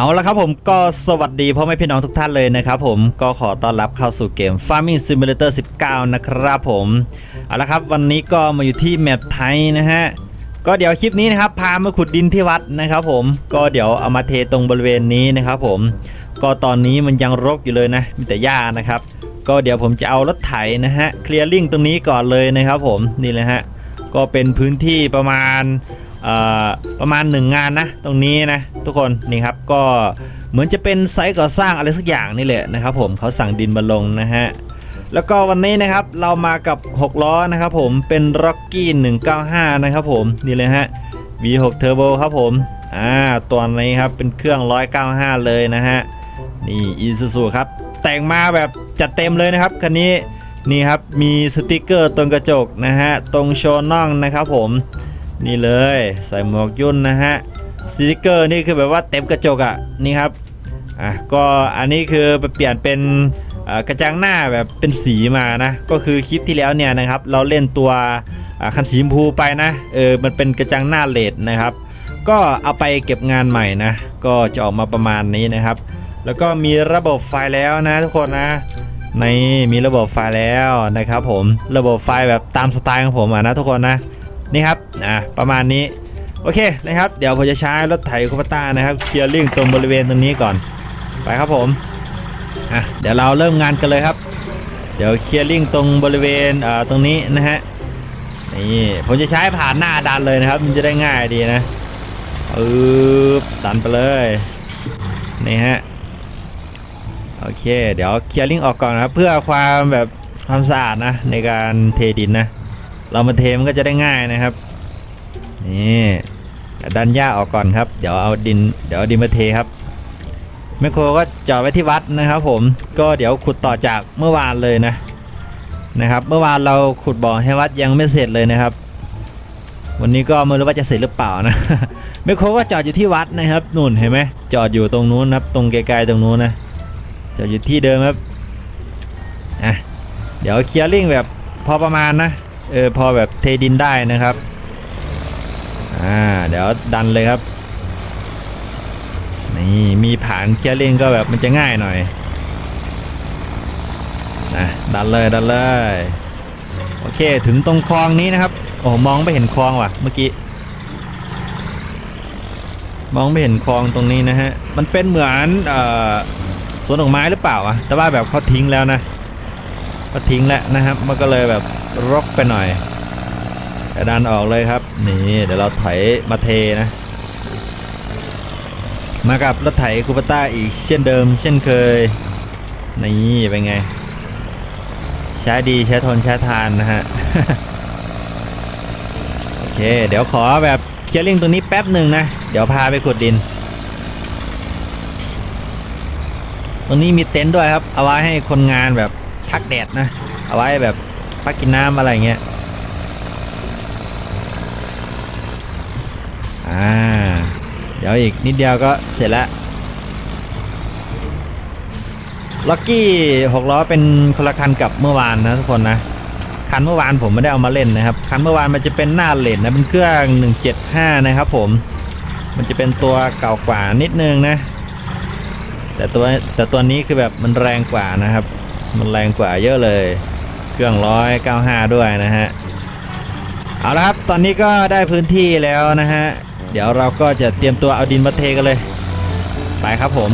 เอาละครับผมก็สวัสดีพ่อแม่พี่น้องทุกท่านเลยนะครับผมก็ขอต้อนรับเข้าสู่เกม Farming Simulator 19 นะครับผม เอาละครับวันนี้ก็มาอยู่ที่แมปไทยนะฮะ ก็เดี๋ยวคลิปนี้นะครับพามาขุดดินที่วัดนะครับผมก็เดี๋ยวเอามาเทตรงบริเวณนี้นะครับผม ก็ตอนนี้มันยังรกอยู่เลยนะมีแต่หญ้านะครับ ก็เดี๋ยวผมจะเอารถไถนะฮะเคลียร์ลิงตรงนี้ก่อนเลยนะครับผมนี่เลยฮะก็เป็นพื้นที่ประมาณ ประมาณ 1 งานนะ ตรงนี้นะทุกคนนี่ครับก็เหมือนจะเป็นไซต์ก่อสร้างอะไรสักอย่างนี่แหละนะครับผมเขาสั่งดินมาลงนะฮะแล้วก็วันนี้นะครับเรามากับ 6 ล้อนะครับผมเป็น Rocky 195 นะครับผมนี่เลยฮะ V6 Turbo ครับผมอ่าตัวนี้ครับเป็นเครื่อง 195 เลยนะฮะนี่ Isuzu ครับ แต่งมาแบบจัดเต็มเลยนะครับคันนี้นี่ครับมีสติกเกอร์ตรงกระจกนะฮะตรงโชว์น่องนะครับผม นี่เลยใส่หมวกยุ่นนะฮะสติกเกอร์นี่คือแบบว่าเต็มกระจกอะ่ะนี่ครับอะก็อันนี้คือไปเปลี่ยนเป็นกระจังหน้าแบบเป็นสีมานะก็คือคลิปที่แล้วเนี่ยนะครับเราเล่นตัวคันสีชมพูไปนะเออมันเป็นกระจังหน้าเลดนะครับ ก็เอาไปเก็บงานใหม่นะก็จะออกมาประมาณนี้นะครับ แล้วก็มีระบบไฟแล้วนะทุกคนนะในมีระบบไฟแล้วนะครับผมระบบไฟแบบตามสไตล์ของผมอะนะทุกคนนะ นี่ครับอะประมาณนี้โอเคนะครับเดี๋ยวผมจะใช้รถไถคูปต้านะครับเคลียร์ลิงตรงบริเวณตรงนี้ก่อนไปครับผมอะเดี๋ยวเราเริ่มงานกันเลยครับ เดี๋ยวเคลียร์ลิงตรงบริเวณเอ่อตรงนี้นะฮะนี่ผมจะใช้ผ่านหน้าดันเลยนะครับมันจะได้ง่ายดีนะอืบดันไปเลยนี่ฮะโอเค เดี๋ยวเคลียร์ลิงออกก่อนนะครับเพื่อความแบบความสะอาดนะในการเทดินนะ เรามาเทมันก็จะได้ง่ายนะครับนี่ดันหญ้าออกก่อนครับ เดี๋ยวเอาดินเดี๋ยวเอาดินมาเทครับแมคโครก็จอดไว้ที่วัดนะครับ ผมก็เดี๋ยวขุดต่อจากเมื่อวานเลยนะนะครับ เมื่อวานเราขุดบ่อให้วัดยังไม่เสร็จเลยนะครับ วันนี้ก็ไม่รู้ว่าจะเสร็จหรือเปล่านะแมคโครก็จอดอยู่ที่วัดนะครับนู่นเห็นไหมจอดอยู่ตรงนู้นครับ ตรงไกลๆตรงนู้นนะจอดอยู่ที่เดิมครับอะเดี๋ยวเคลียร์ลิงแบบพอประมาณนะ เออพอแบบเทดินได้นะครับอ่าเดี๋ยวดันเลยครับนี่มีผานเคลียร์ลิงก็แบบมันจะง่ายหน่อยนะดันเลยดันเลยโอเคถึงตรงคลองนี้นะครับโอ้มองไม่เห็นคลองว่ะเมื่อกี้มองไม่เห็นคลองตรงนี้นะฮะ มันเป็นเหมือนอสวนดอกไม้หรือเปล่าวะแต่ว่าแบบเขาทิ้งแล้วนะก็ทิ้งแล้วนะครับ มันก็เลยแบบ รกไปหน่อยแต่ดันออกเลยครับ นี่เดี๋ยวเราถอยมาเทนะ มากับรถไถคูปต้าอีกเช่นเดิม เช่นเคย นี่เป็นไง ใช้ดีใช้ทนใช้ทานนะฮะ โอเค เดี๋ยวขอแบบเคลียร์ลิงตรงนี้แป๊บหนึ่งนะ เดี๋ยวพาไปขุดดิน ตรงนี้มีเต็นท์ด้วยครับ เอาไว้ให้คนงานแบบพักแดดนะ เอาไว้แบบ พักกินน้ำอะไรเงี้ยอ่าเดี๋ยวอีกนิดเดียวก็เสร็จแล้วล็อกกี้หกล้อเป็นคนละคันกับเมื่อวานนะทุกคนนะคันเมื่อวานผมไม่ได้เอามาเล่นนะครับคันเมื่อวานมันจะเป็นหน้าเลนนะเป็นเครื่อง 175 นะครับผมมันจะเป็นตัวเก่ากว่านิดนึงนะ แต่ตัวแต่ตัวนี้คือแบบมันแรงกว่านะครับ มันแรงกว่าเยอะเลย เครื่องร้อยเก้าห้าด้วยนะฮะเอาละครับตอนนี้ก็ได้พื้นที่แล้วนะฮะเดี๋ยวเราก็จะเตรียมตัวเอาดินมาเทกันเลยไปครับผม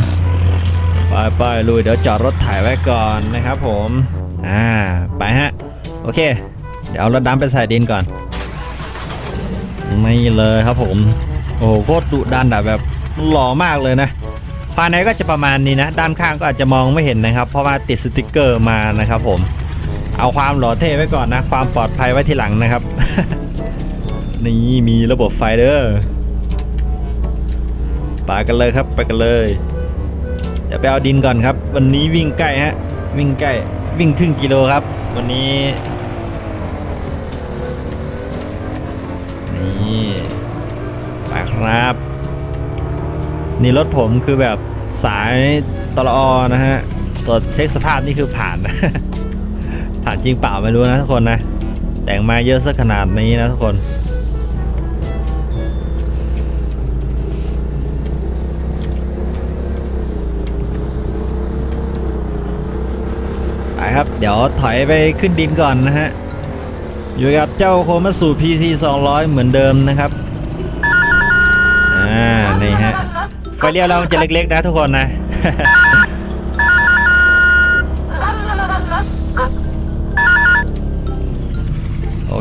ไปไปลุยเดี๋ยวจอดรถถ่ายไว้ก่อนนะครับผมอ่าไปฮะโอเค เดี๋ยวเอารถดำไปใส่ดินก่อน ไม่เลยครับผมโอ้โหโคตรดุดันอะแบบหล่อมากเลยนะภายในก็จะประมาณนี้นะ ด้านข้างก็อาจจะมองไม่เห็นนะครับ เพราะว่าติดสติกเกอร์มานะครับผม เอาความหล่อเท่ไว้ก่อนนะ ความปลอดภัยไว้ทีหลังนะครับ นี่มีระบบไฟเด้อไปกันเลยครับไปกันเลยเดี๋ยวไปเอาดินก่อนครับ วันนี้วิ่งใกล้ฮะวิ่งใกล้วิ่งครึ่งกิโลครับ วันนี้นี่ไปครับ นี่รถผมคือแบบสายตลอนะฮะตรวจเช็คสภาพนี่คือผ่านผ่าน จริงเปล่าไม่รู้นะทุกคนนะ แต่งมาเยอะสักขนาดนี้นะทุกคน ไปครับ เดี๋ยวถอยไปขึ้นดินก่อนนะฮะ อยู่กับเจ้าโคมาสู่ PT 200 เหมือนเดิมนะครับ อ่า นี่ฮะไฟเลี้ยวเราจะเล็กๆนะทุกคนนะ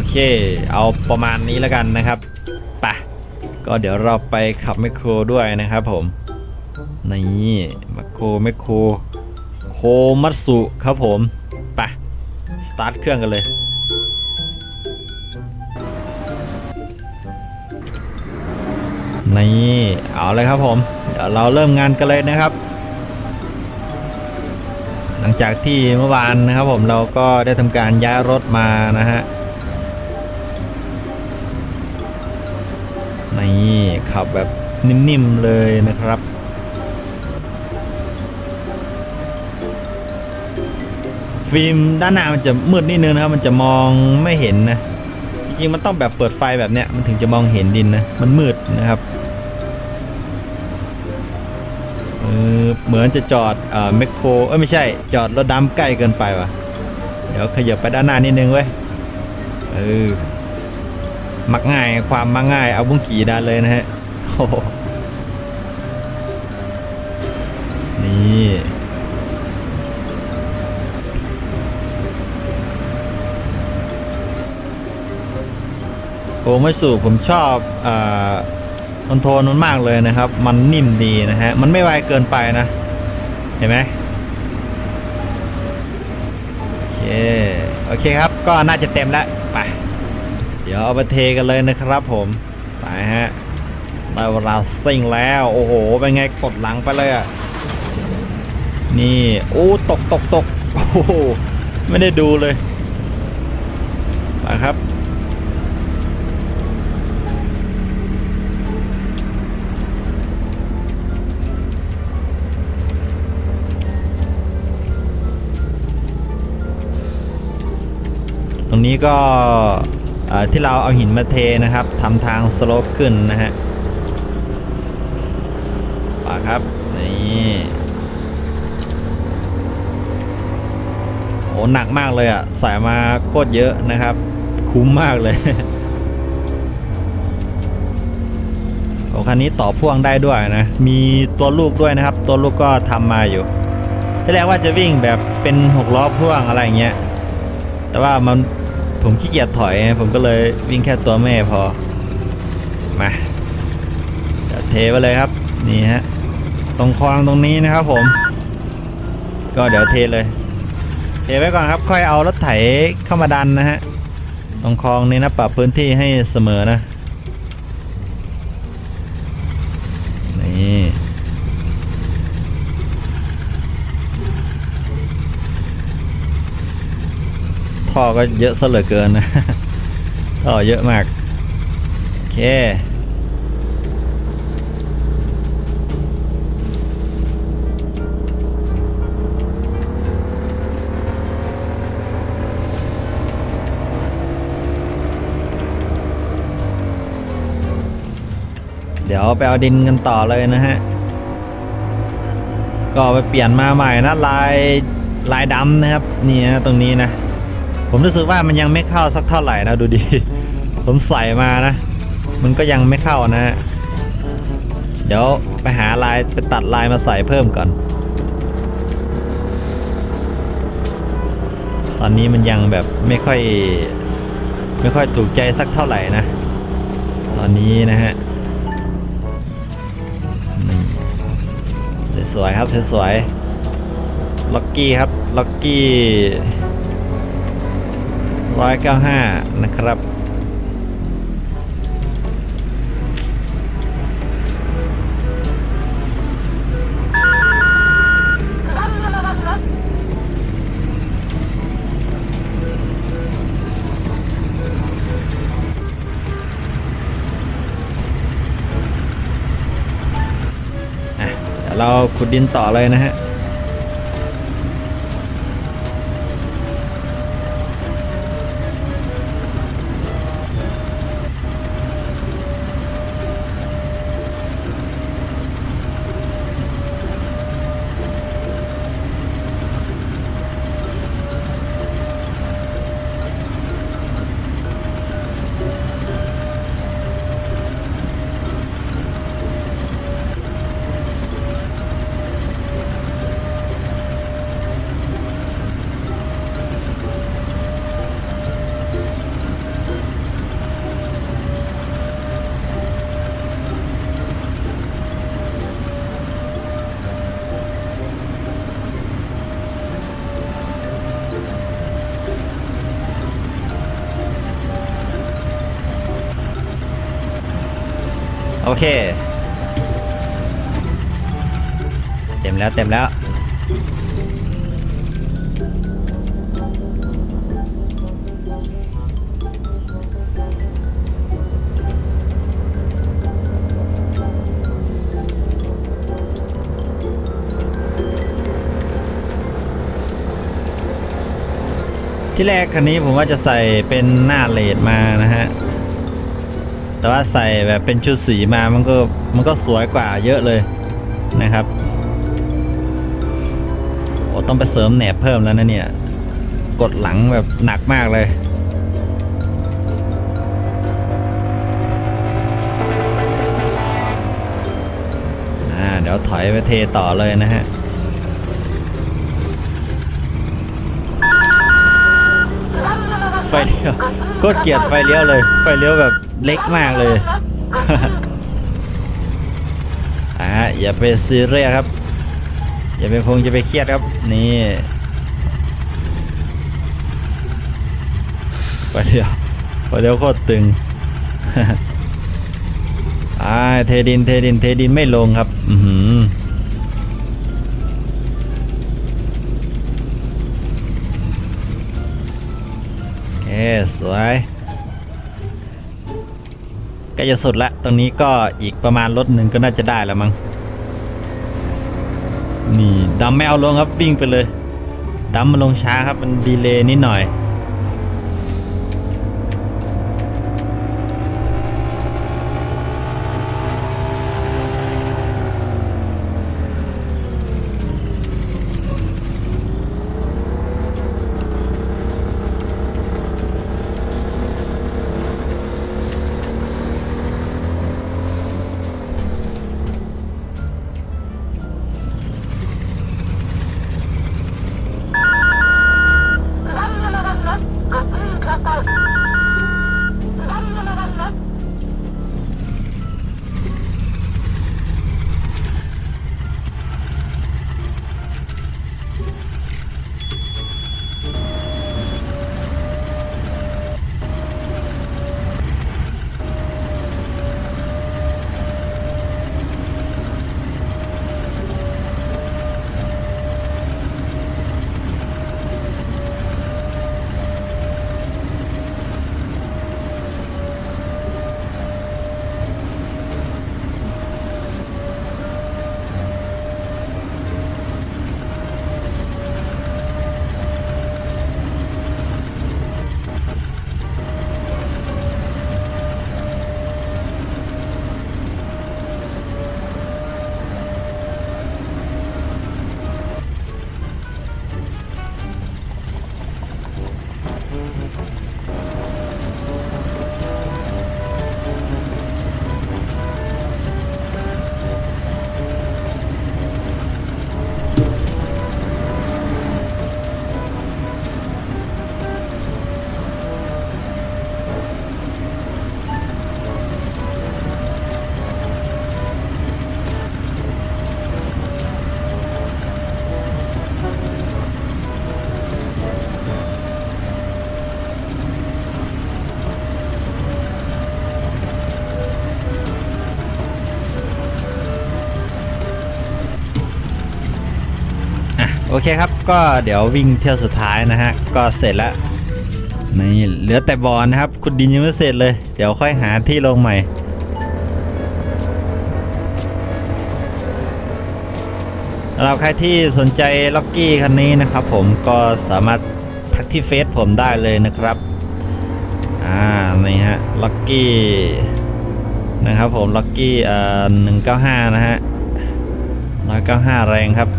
เค เอาประมาณนี้แล้วกันนะครับปะก็เดี๋ยวเราไปขับแมคโครด้วยนะครับผมนี่แมคโครแมคโครโคมัตสุครับผมไปสตาร์ทเครื่องกันเลยนี่เอาเลยครับผมเดี๋ยวเราเริ่มงานกันเลยนะครับ หลังจากที่เมื่อวานนะครับผมเราก็ได้ทำการย้ายรถมานะฮะ นี่ขับแบบนิ่มๆเลยนะครับฟิล์มด้านหน้ามันจะมืดนิดนึงนะครับ มันจะมองไม่เห็นนะ จริงๆมันต้องแบบเปิดไฟแบบเนี้ยมันถึงจะมองเห็นดินนะ มันมืดนะครับเออเหมือนจะจอดเอ่อแมคโครเอ้ยไม่ใช่ จอดรถดำใกล้เกินไปว่ะ เดี๋ยวขยับไปด้านหน้านิดนึงเว้ย เออ มักง่ายความมักง่ายเอาบุ้งกี่ด้านเลยนะฮะโอ้โหนี่โอ้ไม่สูบผมชอบอ่อคอนโทรลมันมากเลยนะครับ มันนิ่มดีนะฮะ มันไม่ไวเกินไปนะ เห็นไหมโอเค โอเคครับ ก็น่าจะเต็มแล้ว เดี๋ยวเอาไปเทกันเลยนะครับผมไปฮะได้เวลาซิ่งแล้ว โอ้โห เป็นไงกดหลังไปเลยอะ นี่โอ้ตกตกตกโอ้โห ไม่ได้ดูเลยไปครับตรงนี้ก็ ที่เราเอาหินมาเทนะครับทำทางสโลปขึ้นนะฮะป่าครับนี่โอ้หนักมากเลยอะ่ะใส่มาโคตรเยอะนะครับ คุ้มมากเลยโอ้คันนี้ต่อพ่วงได้ด้วยนะ มีตัวลูกด้วยนะครับ ตัวลูกก็ทำมาอยู่ที่แรกว่าจะวิ่งแบบเป็นหกล้อพ่วงอะไรเงี้ยแต่ว่ามัน ผมขี้เกียจถอยผมก็เลยวิ่งแค่ตัวแม่พอ มาเดี๋ยวเทไปเลยครับ นี่ฮะ ตรงคลองตรงนี้นะครับผม ก็เดี๋ยวเทเลย เทไว้ก่อนครับ ค่อยเอารถไถเข้ามาดันนะฮะ ตรงคลองนี้นะปรับพื้นที่ให้เสมอนะ นี่ ท่อก็เยอะซะเหลือเกินนะท่อเยอะมาก โอเคเดี๋ยวไปเอาดินกันต่อเลยนะฮะ ก็ไปเปลี่ยนมาใหม่นะลายลายดำนะครับ นี่นะตรงนี้นะ ผมรู้สึกว่ามันยังไม่เข้าสักเท่าไหร่นะดูดิผมใส่มานะ มันก็ยังไม่เข้านะฮะเดี๋ยวไปหาลายไปตัดลายมาใส่เพิ่มก่อน ตอนนี้มันยังแบบไม่ค่อย ไม่ค่อยถูกใจสักเท่าไหร่นะ ตอนนี้นะฮะนี่สวยๆครับสวยๆล็อกกี้ครับล็อกกี้ 195 นะครับเดี๋ยวเราขุดดินต่อเลยนะฮะ โอเค เต็มแล้วเต็มแล้ว ที่แรกคันนี้ผมว่าจะใส่เป็นหน้าเลดมานะฮะ แต่ว่าใส่แบบเป็นชุดสีมามันก็มันก็สวยกว่าเยอะเลยนะครับโอ้ต้องไปเสริมแหนบเพิ่มแล้วนะเนี่ย กดหลังแบบหนักมากเลยอ่าเดี๋ยวถอยไปเทต่อเลยนะฮะไฟเลี้ยวโคตรเกียดไฟเลี้ยวเลย ไฟเลี้ยวแบบ เล็กมากเลยอ่าอย่าไปซีเรียสครับ อย่าไปคงจะไปเครียดครับ นี่ไฟเลี้ยวไฟเลี้ยวโคตรตึงอ่าเทดินเทดินเทดินไม่ลงครับ อือหือเอสวยใก ล้จะสุดละ ตรงนี้ก็อีกประมาณรถหนึ่งก็น่าจะได้แล้วมั้ง นี่ดำไม่เอาลงครับวิ่งไปเลยดำมาลงช้าครับมันดีเลย์นิดหน่อย โอเคครับ ก็เดี๋ยววิ่งเที่ยวสุดท้ายนะฮะ ก็เสร็จแล้วนี่เหลือแต่บอลนะครับขุดดินยังไม่เสร็จเลย เดี๋ยวค่อยหาที่ลงใหม่สำหรับใครที่สนใจล็อกกี้คันนี้นะครับผมก็สามารถทักที่เฟซผมได้เลยนะครับ อ่า นี่ฮะล็อกกี้นะครับผมล็อกกี้เอ่อหนึ่งเก้าห้านะฮะร้อยเก้าห้าแรงครับ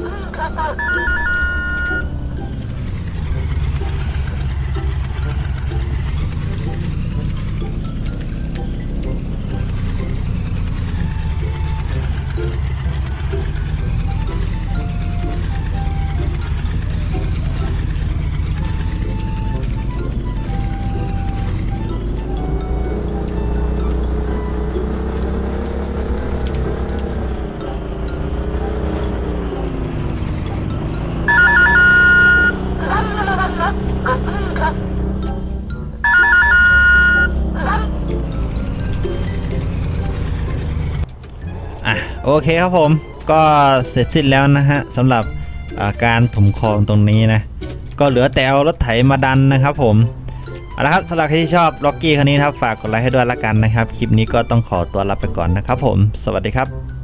Ha ha ha! โอเคครับผมก็เสร็จสิ้นแล้วนะฮะสำหรับาการถมคลองตรงนี้นะ ก็เหลือแต่เอารถไถมาดันนะครับผมเอาละครับสำหรับใครที่ชอบล็อกกี้คันนี้ครับฝากกดไลค์ให้ด้วยละกันนะครับ คลิปนี้ก็ต้องขอตัวลาไปก่อนนะครับผม สวัสดีครับ